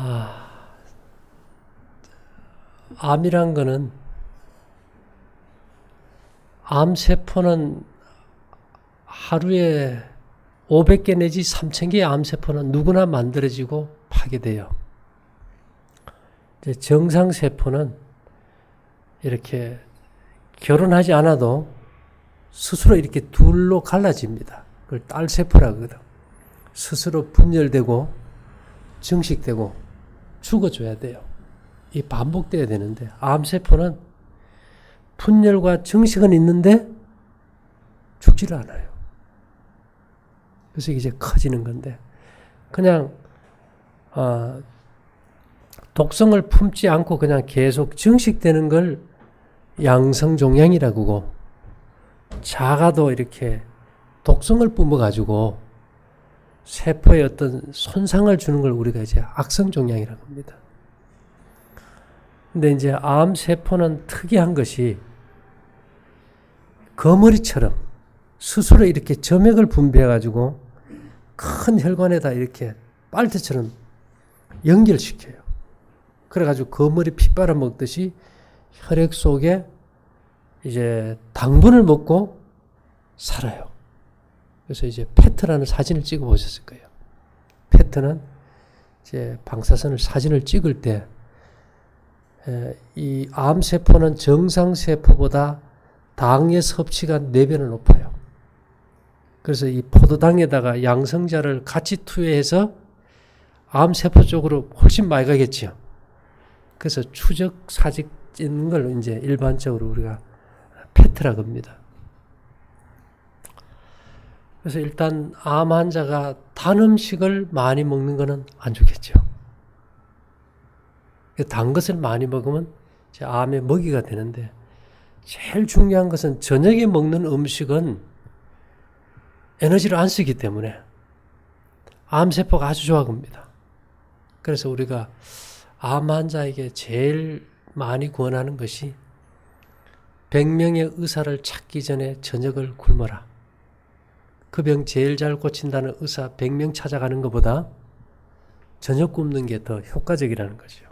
아, 암이란 거는 암세포는 하루에 500개 내지 3000개의 암세포는 누구나 만들어지고 파괴돼요. 정상세포는 이렇게 결혼하지 않아도 스스로 이렇게 둘로 갈라집니다. 그걸 딸세포라고 하거든. 스스로 분열되고 증식되고 죽어줘야 돼요. 이 반복돼야 되는데 암세포는 분열과 증식은 있는데 죽지를 않아요. 그래서 이제 커지는 건데 그냥 어, 독성을 품지 않고 그냥 계속 증식되는 걸 양성종양이라고 하고 작아도 이렇게 독성을 뿜어가지고 세포에 어떤 손상을 주는 걸 우리가 이제 악성 종양이라고 합니다. 근데 이제 암 세포는 특이한 것이 거머리처럼 스스로 이렇게 점액을 분비해 가지고 큰 혈관에다 이렇게 빨대처럼 연결시켜요. 그래 가지고 거머리 피 빨아 먹듯이 혈액 속에 이제 당분을 먹고 살아요. 그래서 이제 페트라는 사진을 찍어 보셨을 거예요. 페트는 이제 방사선을 사진을 찍을 때 이 암세포는 정상세포보다 당의 섭취가 4배는 높아요. 그래서 이 포도당에다가 양성자를 같이 투여해서 암세포 쪽으로 훨씬 많이 가겠죠. 그래서 추적 사직 찍는 걸 이제 일반적으로 우리가 페트라고 합니다. 그래서 일단 암 환자가 단 음식을 많이 먹는 것은 안 좋겠죠. 단 것을 많이 먹으면 암의 먹이가 되는데 제일 중요한 것은 저녁에 먹는 음식은 에너지를 안 쓰기 때문에 암세포가 아주 좋아합니다. 그래서 우리가 암 환자에게 제일 많이 권하는 것이 100명의 의사를 찾기 전에 저녁을 굶어라. 그 병 제일 잘 고친다는 의사 100명 찾아가는 것보다 저녁 굶는 게 더 효과적이라는 거죠.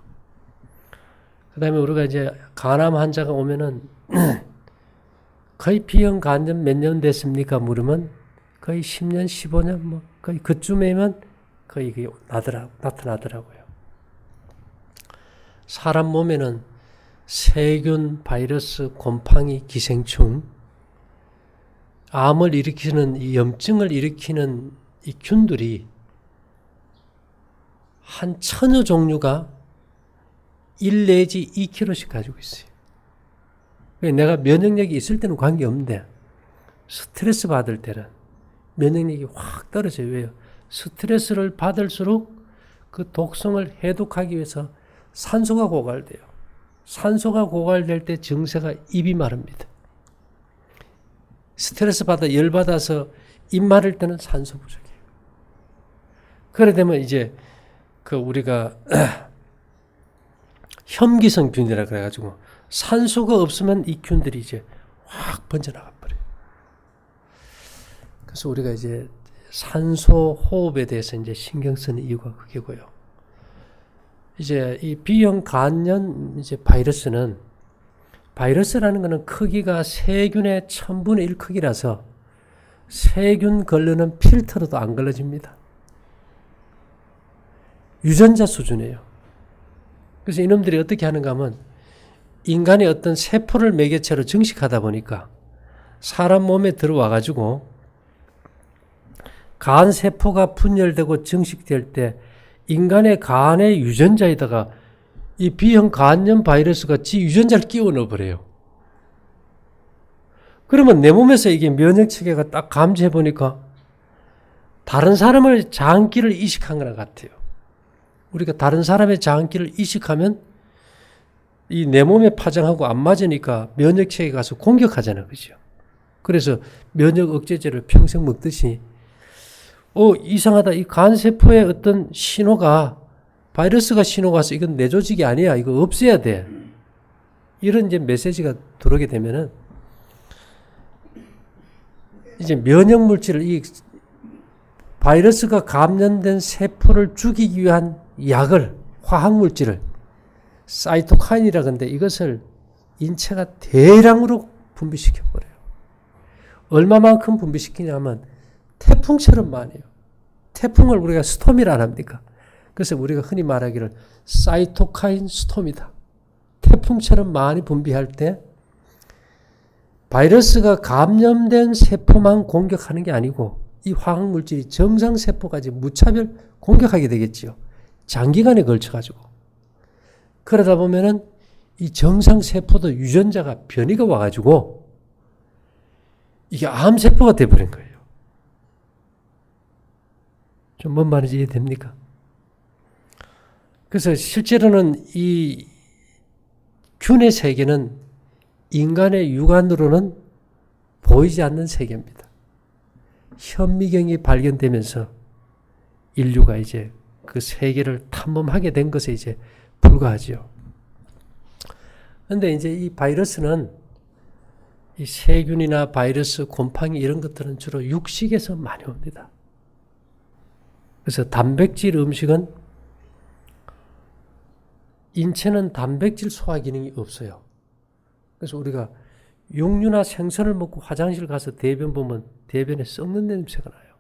그 다음에 우리가 이제 간암 환자가 오면은 거의 비형 간염 몇 년 됐습니까? 물으면 거의 10년, 15년, 뭐 거의 그쯤이면 거의 이게 나더라, 나타나더라고요. 사람 몸에는 세균, 바이러스, 곰팡이, 기생충, 암을 일으키는 이 염증을 일으키는 이 균들이 한 천여 종류가 1 내지 2kg씩 가지고 있어요. 내가 면역력이 있을 때는 관계없는데 스트레스 받을 때는 면역력이 확 떨어져요. 왜요? 스트레스를 받을수록 그 독성을 해독하기 위해서 산소가 고갈돼요. 산소가 고갈될 때 증세가 입이 마릅니다. 스트레스 받아 열 받아서 입 마를 때는 산소 부족이에요. 그래 되면 이제 그 우리가 혐기성 균이라 그래가지고 산소가 없으면 이 균들이 이제 확 번져나가 버려요. 그래서 우리가 이제 산소 호흡에 대해서 이제 신경 쓰는 이유가 그게고요. 이제 이 B형 간염 이제 바이러스는 바이러스라는 것은 크기가 세균의 천분의 일 크기라서 세균 걸르는 필터로도 안 걸러집니다. 유전자 수준이에요. 그래서 이놈들이 어떻게 하는가 하면 인간의 어떤 세포를 매개체로 증식하다 보니까 사람 몸에 들어와 가지고 간 세포가 분열되고 증식될 때 인간의 간의 유전자에다가 이 B형 간염 바이러스가 지 유전자를 끼워 넣어버려요. 그러면 내 몸에서 이게 면역 체계가 딱 감지해 보니까 다른 사람을 장기를 이식한 거랑 같아요. 우리가 다른 사람의 장기를 이식하면 이 내 몸에 파장하고 안 맞으니까 면역 체계 가서 공격하잖아, 그죠? 그래서 면역 억제제를 평생 먹듯이 어 이상하다 이 간세포의 어떤 신호가 바이러스가 신호가 와서 이건 내 조직이 아니야 이거 없애야 돼 이런 이제 메시지가 들어오게 되면은 이제 면역 물질을 이 바이러스가 감염된 세포를 죽이기 위한 약을 화학 물질을 사이토카인이라 근데 이것을 인체가 대량으로 분비시켜 버려요. 얼마만큼 분비시키냐면 태풍처럼 많이요. 태풍을 우리가 스톰이라 안 합니까? 그래서 우리가 흔히 말하기를 사이토카인 스톰이다. 태풍처럼 많이 분비할 때 바이러스가 감염된 세포만 공격하는 게 아니고 이 화학 물질이 정상 세포까지 무차별 공격하게 되겠지요. 장기간에 걸쳐 가지고 그러다 보면은 이 정상 세포도 유전자가 변이가 와 가지고 이게 암 세포가 돼 버린 거예요. 좀 뭔 말인지 이해됩니까? 그래서 실제로는 이 균의 세계는 인간의 육안으로는 보이지 않는 세계입니다. 현미경이 발견되면서 인류가 이제 그 세계를 탐험하게 된 것에 이제 불과하지요. 근데 이제 이 바이러스는 이 세균이나 바이러스, 곰팡이 이런 것들은 주로 육식에서 많이 옵니다. 그래서 단백질 음식은 인체는 단백질 소화 기능이 없어요. 그래서 우리가 육류나 생선을 먹고 화장실 가서 대변 보면 대변에 썩는 냄새가 나요.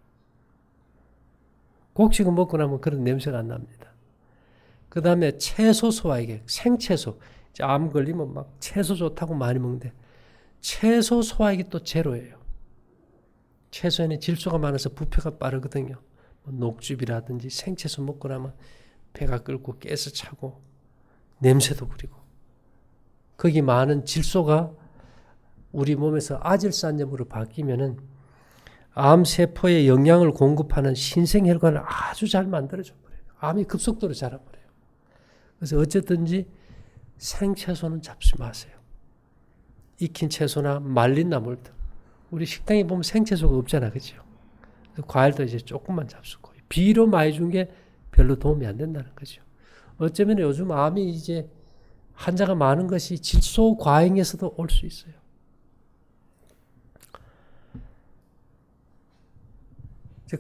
곡식을 먹고 나면 그런 냄새가 안 납니다. 그 다음에 채소 소화액, 생채소. 암 걸리면 막 채소 좋다고 많이 먹는데 채소 소화액이 또 제로예요. 채소에는 질소가 많아서 부패가 빠르거든요. 뭐 녹즙이라든지 생채소 먹고 나면 배가 끓고 깨서 차고 냄새도 부리고 거기 많은 질소가 우리 몸에서 아질산염으로 바뀌면은 암 세포에 영양을 공급하는 신생 혈관을 아주 잘 만들어줘 버려요. 암이 급속도로 자라 버려요. 그래서 어쨌든지 생채소는 잡지 마세요. 익힌 채소나 말린 나물들. 우리 식당에 보면 생채소가 없잖아, 그죠? 과일도 이제 조금만 잡수고 비로 많이 준 게 별로 도움이 안 된다는 거죠. 어쩌면 요즘 암이 이제 환자가 많은 것이 질소 과잉에서도 올 수 있어요.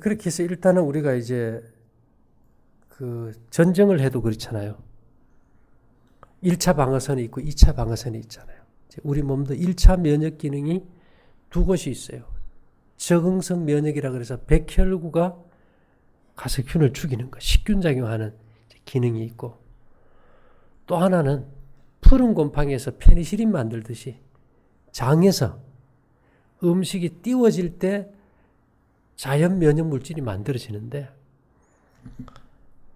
그렇게 해서 일단은 우리가 이제 그 전쟁을 해도 그렇잖아요. 1차 방어선이 있고 2차 방어선이 있잖아요. 우리 몸도 1차 면역 기능이 두 곳이 있어요. 적응성 면역이라 그래서 백혈구가 가서 균을 죽이는 거, 식균 작용하는 기능이 있고 또 하나는 푸른 곰팡이에서 페니실린 만들듯이 장에서 음식이 띄워질 때 자연 면역 물질이 만들어지는데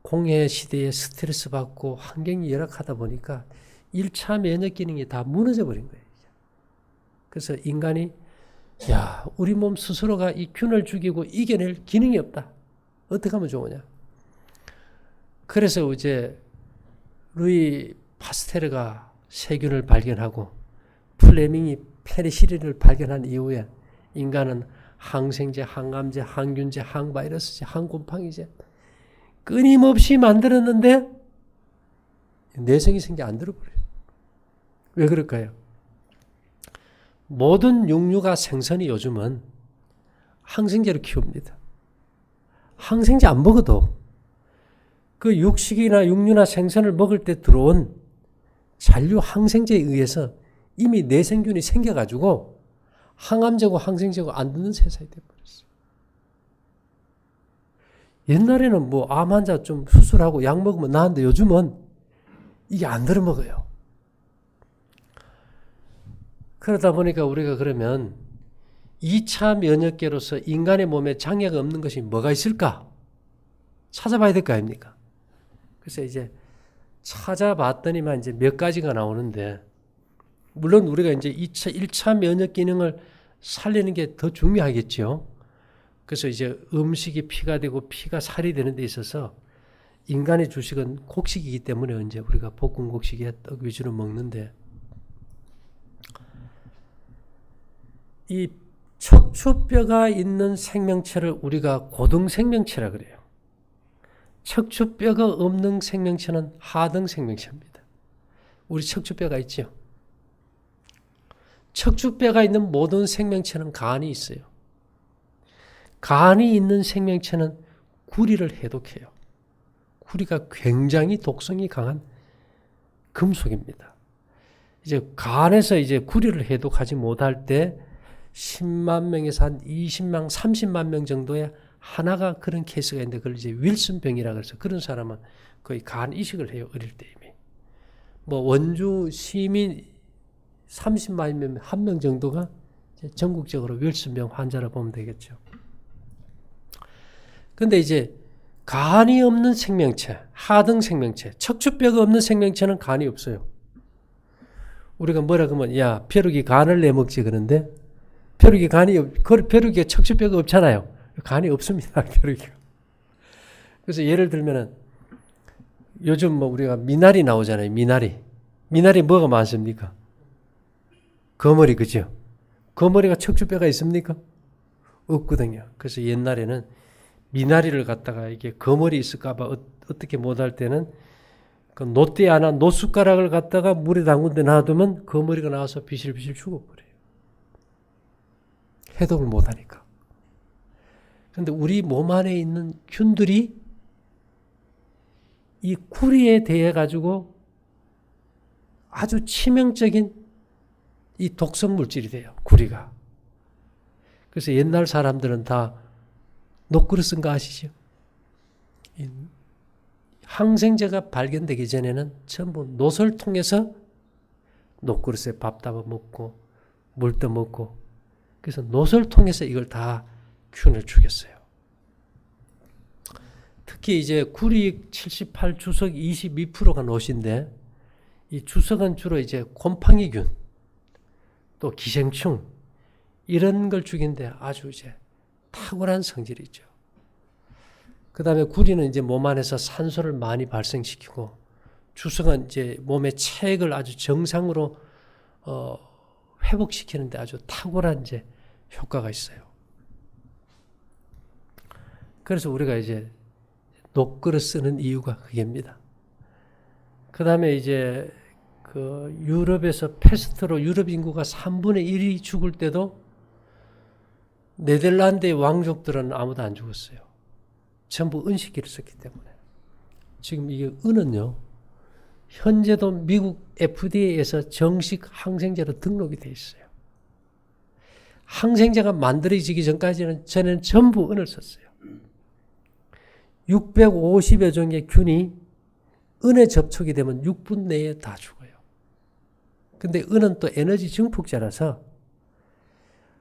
공해 시대에 스트레스 받고 환경이 열악하다 보니까 1차 면역 기능이 다 무너져 버린 거예요. 그래서 인간이 야, 우리 몸 스스로가 이 균을 죽이고 이겨낼 기능이 없다. 어떻게 하면 좋으냐? 그래서 이제 루이 파스테르가 세균을 발견하고 플레밍이 페니실린을 발견한 이후에 인간은 항생제, 항암제, 항균제, 항바이러스제, 항곰팡이제 끊임없이 만들었는데 내성이 생겨 안 들어버려요. 왜 그럴까요? 모든 육류가 생선이 요즘은 항생제로 키웁니다. 항생제 안 먹어도 그 육식이나 육류나 생선을 먹을 때 들어온 잔류 항생제에 의해서 이미 내생균이 생겨가지고 항암제고 항생제고 안 듣는 세상이 돼버렸어요. 옛날에는 뭐 암 환자 좀 수술하고 약 먹으면 나은데 요즘은 이게 안 들어 먹어요. 그러다 보니까 우리가 그러면 2차 면역계로서 인간의 몸에 장애가 없는 것이 뭐가 있을까? 찾아봐야 될 거 아닙니까? 그래서 이제 찾아봤더니만 이제 몇 가지가 나오는데, 물론 우리가 이제 2차, 1차 면역 기능을 살리는 게 더 중요하겠죠. 그래서 이제 음식이 피가 되고 피가 살이 되는 데 있어서 인간의 주식은 곡식이기 때문에 이제 우리가 볶은 곡식에 떡 위주로 먹는데 이 척추뼈가 있는 생명체를 우리가 고등 생명체라 그래요. 척추뼈가 없는 생명체는 하등 생명체입니다. 우리 척추뼈가 있죠. 척추뼈가 있는 모든 생명체는 간이 있어요. 간이 있는 생명체는 구리를 해독해요. 구리가 굉장히 독성이 강한 금속입니다. 이제 간에서 이제 구리를 해독하지 못할 때 10만 명에서 한 20만, 30만 명 정도의 하나가 그런 케이스가 있는데 그걸 이제 윌슨병이라 그래서 그런 사람은 거의 간 이식을 해요 어릴 때 이미. 뭐 원주 시민 30만 명한명 정도가 전국적으로 윌슨병 환자라 보면 되겠죠. 근데 이제 간이 없는 생명체, 하등 생명체, 척추뼈가 없는 생명체는 간이 없어요. 우리가 뭐라 그러면 야 벼룩이 간을 내먹지 그런데 벼룩이 간이 없, 그 벼룩이 척추뼈가 없잖아요. 간이 없습니다. 그래서 예를 들면은 요즘 뭐 우리가 미나리 나오잖아요. 미나리. 미나리 뭐가 많습니까? 거머리 그죠? 거머리가 척추뼈가 있습니까? 없거든요. 그래서 옛날에는 미나리를 갖다가 이게 거머리 있을까봐 어, 어떻게 못할 때는 그 노대 하나 노숟가락을 갖다가 물에 담근 데 놔두면 거머리가 나와서 비실비실 죽어버려요. 해독을 못하니까. 근데 우리 몸 안에 있는 균들이 이 구리에 대해 가지고 아주 치명적인 이 독성 물질이 돼요. 구리가. 그래서 옛날 사람들은 다 녹그릇 쓴거 아시죠? 이 항생제가 발견되기 전에는 전부 노설 통해서 녹그릇에 밥 담아 먹고 물떠 먹고 그래서 노설 통해서 이걸 다 균을 죽였어요. 특히 이제 구리 78 주석 22%가 노신데 이 주석은 주로 이제 곰팡이균 또 기생충 이런 걸 죽인데 아주 이제 탁월한 성질이 있죠. 그 다음에 구리는 이제 몸 안에서 산소를 많이 발생시키고 주석은 이제 몸의 체액을 아주 정상으로 어, 회복시키는데 아주 탁월한 이제 효과가 있어요. 그래서 우리가 이제 녹그릇 쓰는 이유가 그게입니다. 그 다음에 이제 그 유럽에서 패스트로 유럽 인구가 3분의 1이 죽을 때도 네덜란드의 왕족들은 아무도 안 죽었어요. 전부 은식기를 썼기 때문에. 지금 이게 은은요. 현재도 미국 FDA에서 정식 항생제로 등록이 돼 있어요. 항생제가 만들어지기 전까지는 전에는 전부 은을 썼어요. 650여 종의 균이 은에 접촉이 되면 6분 내에 다 죽어요. 근데 은은 또 에너지 증폭제라서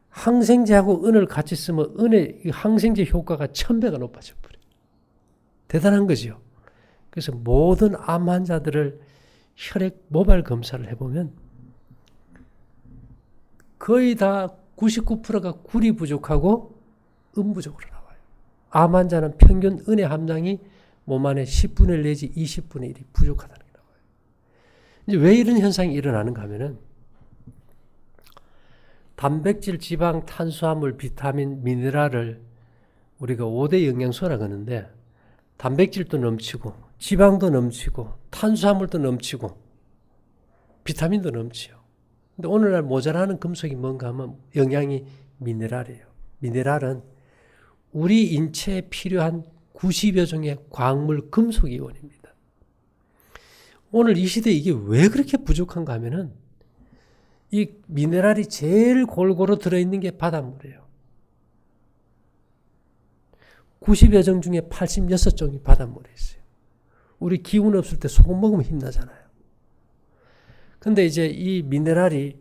항생제하고 은을 같이 쓰면 은의 항생제 효과가 천배가 높아져 버려요. 대단한 거죠. 그래서 모든 암 환자들을 혈액 모발 검사를 해보면 거의 다 99%가 굴이 부족하고 은 부족으로 나와요. 암 환자는 평균 은의 함량이 몸 안에 10분의 1 내지 20분의 1이 부족하다는 게 나와요. 이제 왜 이런 현상이 일어나는가 하면은 단백질, 지방, 탄수화물, 비타민, 미네랄을 우리가 5대 영양소라 그러는데 단백질도 넘치고 지방도 넘치고 탄수화물도 넘치고 비타민도 넘치요. 근데 오늘날 모자라는 금속이 뭔가 하면 영양이 미네랄이에요. 미네랄은 우리 인체에 필요한 90여 종의 광물 금속 이온입니다. 오늘 이 시대에 이게 왜 그렇게 부족한가 하면은 이 미네랄이 제일 골고루 들어있는 게 바닷물이에요. 90여 종 중에 86종이 바닷물에 있어요. 우리 기운 없을 때 소금 먹으면 힘나잖아요. 근데 이제 이 미네랄이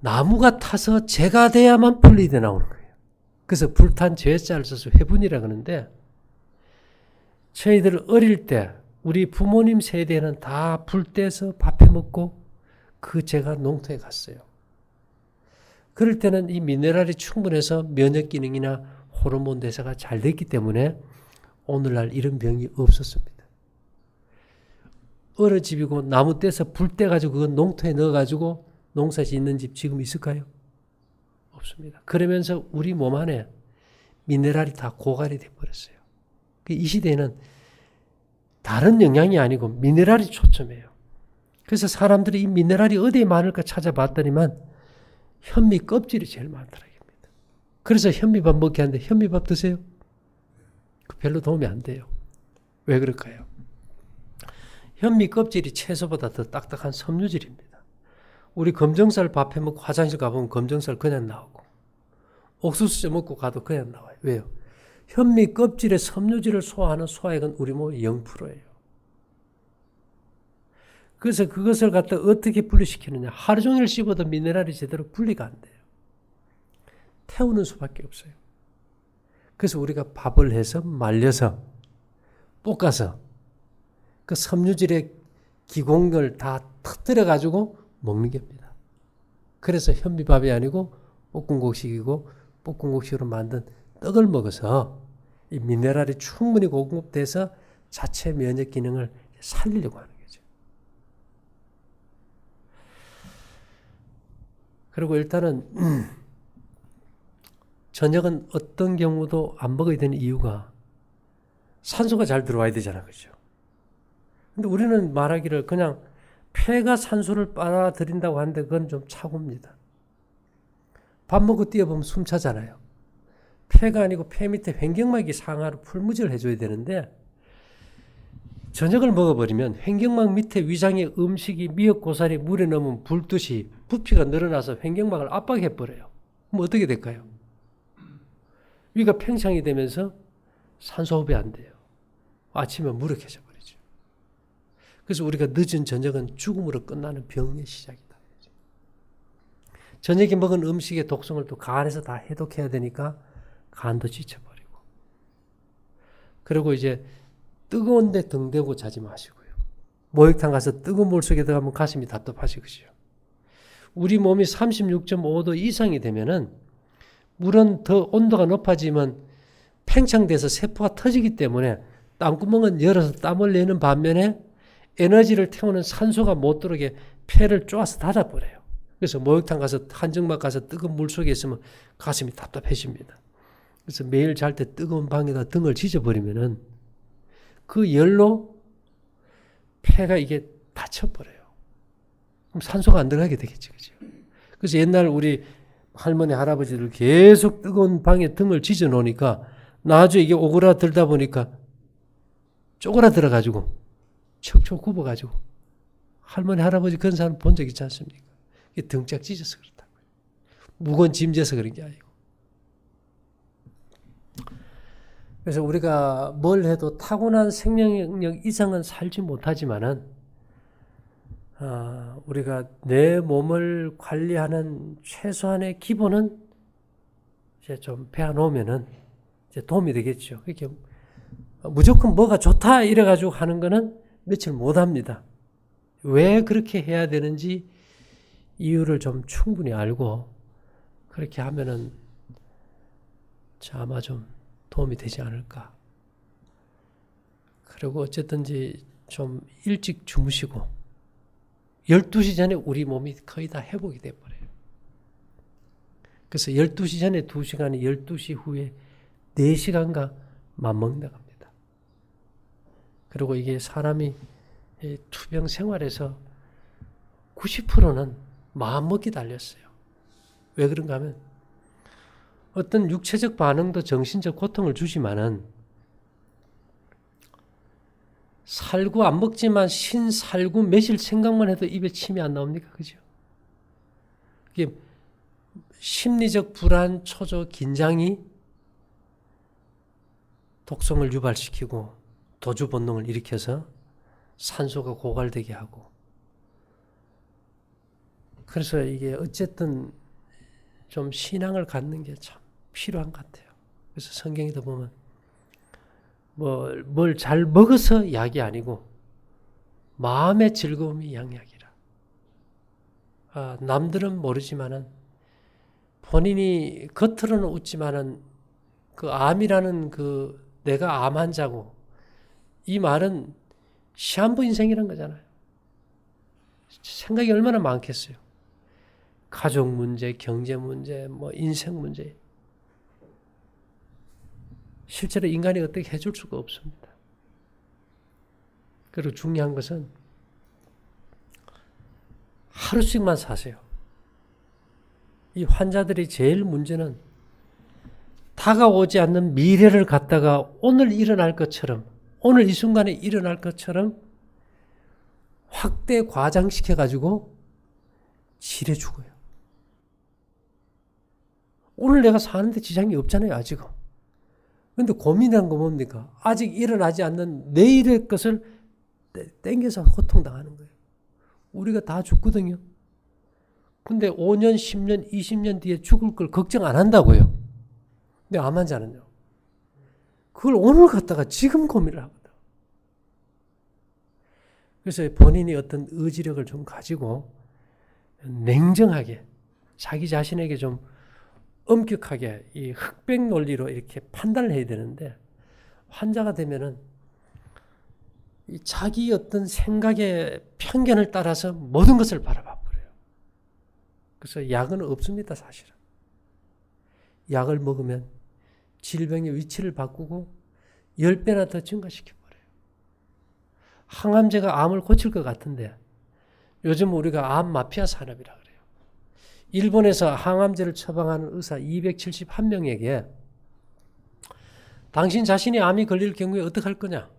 나무가 타서 재가 돼야만 분리돼 나오는 거예요. 그래서 불탄 죄자를 써서 회분이라 그러는데 저희들 어릴 때 우리 부모님 세대는 다 불 떼서 밥해 먹고 그 재가 농토에 갔어요. 그럴 때는 이 미네랄이 충분해서 면역 기능이나 호르몬 대사가 잘 됐기 때문에 오늘날 이런 병이 없었습니다. 어느 집이고 나무 떼서 불 떼가지고 그건 농토에 넣어가지고 농사 짓는 집 지금 있을까요? 없습니다. 그러면서 우리 몸 안에 미네랄이 다 고갈이 돼 버렸어요. 이 시대에는 다른 영양이 아니고 미네랄이 초점이에요. 그래서 사람들이 이 미네랄이 어디에 많을까 찾아봤더니만 현미 껍질이 제일 많더라. 그래서 현미밥 먹게 하는데 현미밥 드세요? 그 별로 도움이 안 돼요. 왜 그럴까요? 현미 껍질이 채소보다 더 딱딱한 섬유질입니다. 우리 검정살 밥 해 먹고 화장실 가보면 검정살 그냥 나오고 옥수수 먹고 가도 그냥 나와요. 왜요? 현미 껍질의 섬유질을 소화하는 소화액은 우리 몸의 0%예요. 그래서 그것을 갖다 어떻게 분리시키느냐. 하루 종일 씹어도 미네랄이 제대로 분리가 안 돼요. 태우는 수밖에 없어요. 그래서 우리가 밥을 해서 말려서 볶아서 그 섬유질의 기공을 다 터뜨려 가지고 먹는 겁니다. 그래서 현미밥이 아니고 볶음국식이고 볶음국식으로 만든 떡을 먹어서 이 미네랄이 충분히 공급돼서 자체 면역 기능을 살리려고 하는 거죠. 그리고 일단은 저녁은 어떤 경우도 안 먹어야 되는 이유가 산소가 잘 들어와야 되잖아, 그죠? 근데 우리는 말하기를 그냥 폐가 산소를 빨아들인다고 하는데 그건 좀 착오입니다. 밥 먹고 뛰어보면 숨 차잖아요. 폐가 아니고 폐 밑에 횡격막이 상하로 풀무지를 해줘야 되는데 저녁을 먹어버리면 횡격막 밑에 위장의 음식이 미역 고사리 물에 넣으면 불듯이 부피가 늘어나서 횡격막을 압박해버려요. 그럼 어떻게 될까요? 위가 팽창이 되면서 산소 호흡이 안 돼요. 아침에 무력해져. 그래서 우리가 늦은 저녁은 죽음으로 끝나는 병의 시작이다. 저녁에 먹은 음식의 독성을 또 간에서 다 해독해야 되니까 간도 지쳐버리고. 그리고 이제 뜨거운 데 등 대고 자지 마시고요. 목욕탕 가서 뜨거운 물 속에 들어가면 가슴이 답답하시겠죠. 우리 몸이 36.5도 이상이 되면은 물은 더 온도가 높아지면 팽창돼서 세포가 터지기 때문에 땀구멍은 열어서 땀을 내는 반면에 에너지를 태우는 산소가 못 들어오게 폐를 쪼아서 닫아버려요. 그래서 목욕탕 가서 한정막 가서 뜨거운 물 속에 있으면 가슴이 답답해집니다. 그래서 매일 잘 때 뜨거운 방에다 등을 지져버리면은 그 열로 폐가 이게 닫혀버려요. 그럼 산소가 안 들어가게 되겠지, 그죠? 그래서 옛날 우리 할머니, 할아버지들 계속 뜨거운 방에 등을 지져 놓으니까 나중에 이게 오그라들다 보니까 쪼그라들어가지고 척척 굽어가지고 할머니, 할아버지 그런 사람 본 적 있지 않습니까? 등짝 찢어서 그렇다고요. 무거운 짐 져서 그런 게 아니고. 그래서 우리가 뭘 해도 타고난 생명력 이상은 살지 못하지만은 아, 우리가 내 몸을 관리하는 최소한의 기본은 이제 좀 배워놓으면은 이제 도움이 되겠죠. 그렇게 무조건 뭐가 좋다 이래가지고 하는 거는 며칠 못 합니다. 왜 그렇게 해야 되는지 이유를 좀 충분히 알고 그렇게 하면은 아마 좀 도움이 되지 않을까. 그리고 어쨌든지 좀 일찍 주무시고 12시 전에 우리 몸이 거의 다 회복이 돼 버려요. 그래서 12시 전에 2시간이 12시 후에 4시간과 맞먹는다고 합니다. 그리고 이게 사람이 투병 생활에서 90%는 마음먹기 달렸어요. 왜 그런가 하면 어떤 육체적 반응도 정신적 고통을 주지만은 살구 안 먹지만 신살구 매실 생각만 해도 입에 침이 안 나옵니까? 그죠? 이게 심리적 불안, 초조, 긴장이 독성을 유발시키고 도주 본능을 일으켜서 산소가 고갈되게 하고 그래서 이게 어쨌든 좀 신앙을 갖는 게 참 필요한 것 같아요. 그래서 성경에도 보면 뭘 잘 먹어서 약이 아니고 마음의 즐거움이 양약이라. 아, 남들은 모르지만은 본인이 겉으로는 웃지만은 그 암이라는 그 내가 암 환자고 이 말은 시한부 인생이란 거잖아요. 생각이 얼마나 많겠어요. 가족 문제, 경제 문제, 뭐 인생 문제. 실제로 인간이 어떻게 해줄 수가 없습니다. 그리고 중요한 것은 하루씩만 사세요. 이 환자들이 제일 문제는 다가오지 않는 미래를 갖다가 오늘 일어날 것처럼 오늘 이 순간에 일어날 것처럼 확대 과장시켜 가지고 지레 죽어요. 오늘 내가 사는데 지장이 없잖아요, 아직은. 근데 고민한 거 뭡니까? 아직 일어나지 않는 내일의 것을 떼- 땡겨서 고통당하는 거예요. 우리가 다 죽거든요. 근데 5년, 10년, 20년 뒤에 죽을 걸 걱정 안 한다고요. 근데 암 환자는요. 그걸 오늘 갖다가 지금 고민을 하거든. 그래서 본인이 어떤 의지력을 좀 가지고 냉정하게 자기 자신에게 좀 엄격하게 이 흑백 논리로 이렇게 판단을 해야 되는데 환자가 되면은 이 자기 어떤 생각의 편견을 따라서 모든 것을 바라봐 버려요. 그래서 약은 없습니다, 사실은. 약을 먹으면 질병의 위치를 바꾸고 10배나 더 증가시켜 버려요. 항암제가 암을 고칠 것 같은데 요즘 우리가 암 마피아 산업이라 그래요. 일본에서 항암제를 처방하는 의사 271명에게 당신 자신이 암이 걸릴 경우에 어떻게 할 거냐?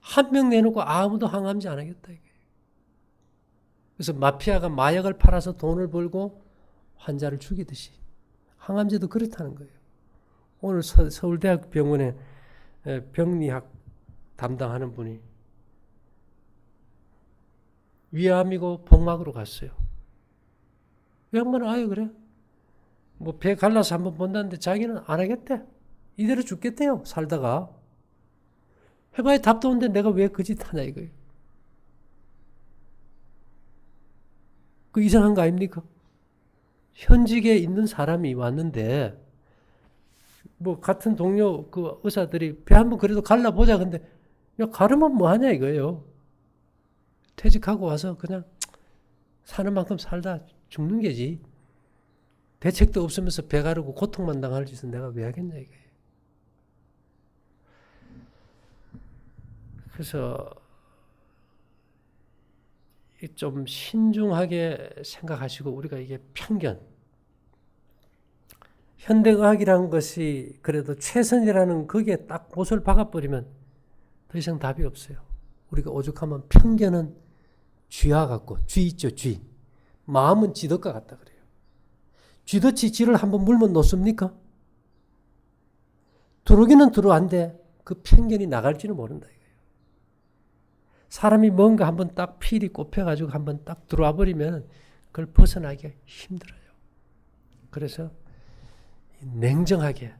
한 명 내놓고 아무도 항암제 안 하겠다. 그래서 마피아가 마약을 팔아서 돈을 벌고 환자를 죽이듯이 항암제도 그렇다는 거예요. 오늘 서, 서울대학 병원에 에, 병리학 담당하는 분이 위암이고 복막으로 갔어요. 이 양반은 아예 그래. 뭐 배 갈라서 한번 본다는데 자기는 안 하겠대. 이대로 죽겠대요. 살다가. 해봐야 답도 없는데 내가 왜 그 짓 하냐 이거예요. 그 이상한 거 아닙니까? 현직에 있는 사람이 왔는데 뭐 같은 동료 그 의사들이 배 한번 그래도 갈라 보자 근데 야 가르면 뭐 하냐 이거예요. 퇴직하고 와서 그냥 사는 만큼 살다 죽는 게지. 대책도 없으면서 배 가르고 고통만 당할 짓은 내가 왜 하겠냐 이거예요. 그래서 이좀 신중하게 생각하시고 우리가 이게 편견 현대의학이라는 것이 그래도 최선이라는 거기에 딱 못을 박아버리면 더 이상 답이 없어요. 우리가 오죽하면 편견은 쥐와 같고 쥐 있죠 쥐 마음은 쥐덫과 같다 그래요. 쥐덫이 쥐를 한번 물면 놓습니까? 들어오기는 들어왔는데 그 편견이 나갈지는 모른다 이거예요. 사람이 뭔가 한번 딱 필이 꼽혀가지고 한번 딱 들어와 버리면 그걸 벗어나기가 힘들어요. 그래서 냉정하게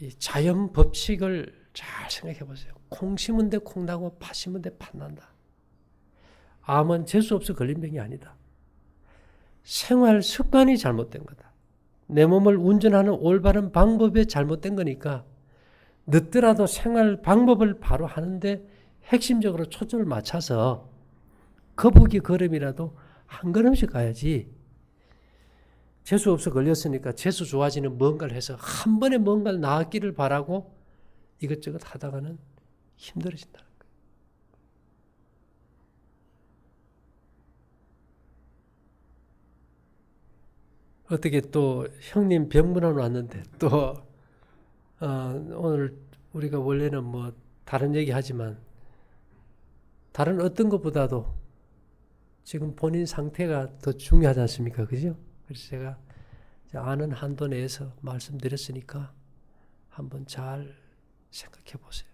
이 자연 법칙을 잘 생각해 보세요. 콩 심은 데 콩 나고 팥 심은 데 팥 난다. 암은 재수 없어 걸린 병이 아니다. 생활 습관이 잘못된 거다. 내 몸을 운전하는 올바른 방법이 잘못된 거니까 늦더라도 생활 방법을 바로 하는데 핵심적으로 초점을 맞춰서 거북이 걸음이라도 한 걸음씩 가야지. 재수 없어 걸렸으니까 재수 좋아지는 뭔가를 해서 한 번에 뭔가를 나았기를 바라고 이것저것 하다가는 힘들어진다는 거예요. 어떻게 또 형님 병문안 왔는데 또 어, 오늘 우리가 원래는 뭐 다른 얘기 하지만 다른 어떤 것보다도 지금 본인 상태가 더 중요하지 않습니까? 그죠? 그래서 제가 아는 한도 내에서 말씀드렸으니까 한번 잘 생각해 보세요.